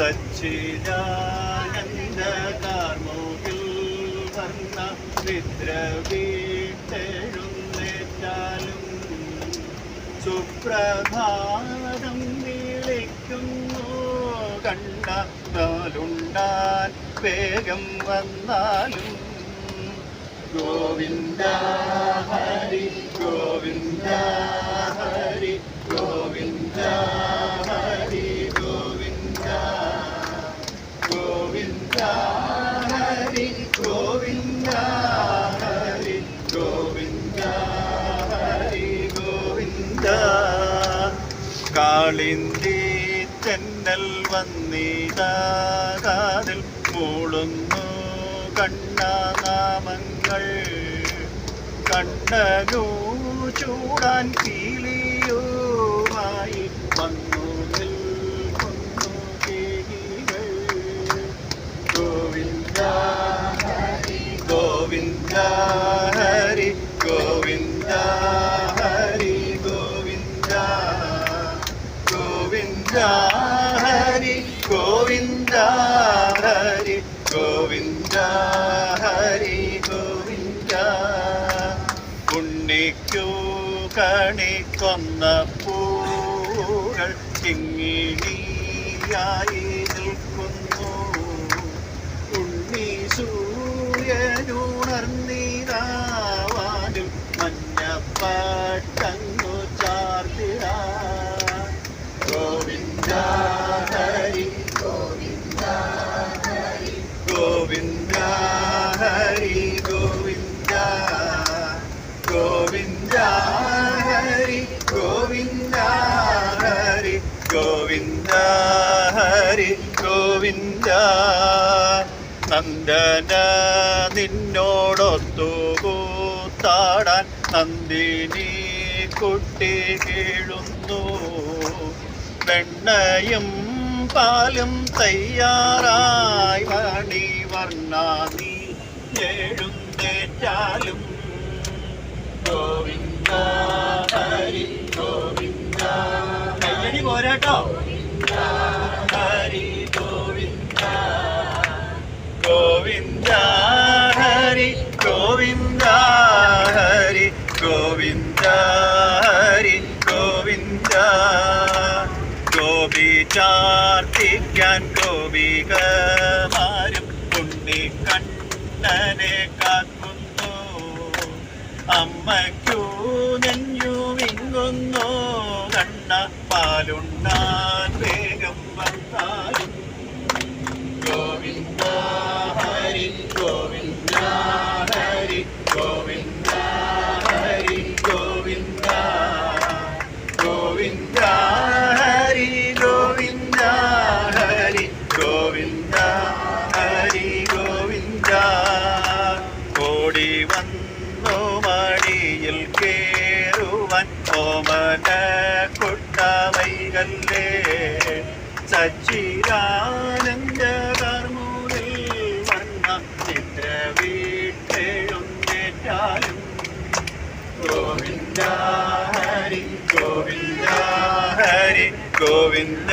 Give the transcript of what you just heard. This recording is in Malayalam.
സച്ചിദാനന്ദ കാർമുകിൽ വർണ വിദ്രവീട്ടെഴുന്നേറ്റാലും സുപ്രഭാതം വിളിക്കുന്നു. കണ്ട നാലുണ്ടാൻ വേഗം വന്നാലും ഗോവിന്ദ ഹരി ഗോവിന്ദ കാളിന്തി തെന്നൽ വന്നിതാകാതിൽ മൂളുന്നു കണ്ണനാമങ്ങൾ. കണ്ണനു ചൂടാൻ കീലിയുമായി വന്നു ഉണ്ണിക്കു കണിക്കൊന്ന പൂകൾ ചിങ്ങിണിയായി നിൽക്കുന്നു. ഗോവിന്ദ ഹരി ഗോവിന്ദ. ഹരി ഗോവിന്ദ നന്ദന നിന്നോടൊത്തു കൂത്താടാൻ നന്ദിനി കുട്ടി കീഴുന്നു വെണ്ണയും പാലും തയ്യാറായി മണി വർണ നീ എഴുന്നേറ്റാലും ഗോവിന്ദ ഹരി ഗോവിന്ദ പോരാട്ടോ ഹരി ഗോവിന്ദ ഗോവിന്ദ ഹരി ഗോവിന്ദ ഹരി ഗോവിന്ദ ഹരി ഗോവിന്ദ. ഗോപി ചാർത്തിക്കാൻ ഗോപികമാരും ഉണ്ണി കണ്ണനെ കാക്കുന്നു. അമ്മയ്ക്കു കുട്ടവൈകല്ലേ സച്ചിദാനന്ദ കർമ്മൂരിൽ വന്ന ചിത്ര വീട്ടെഴുന്നേറ്റാലും ഗോവിന്ദ ഹരി ഗോവിന്ദ ഹരി ഗോവിന്ദ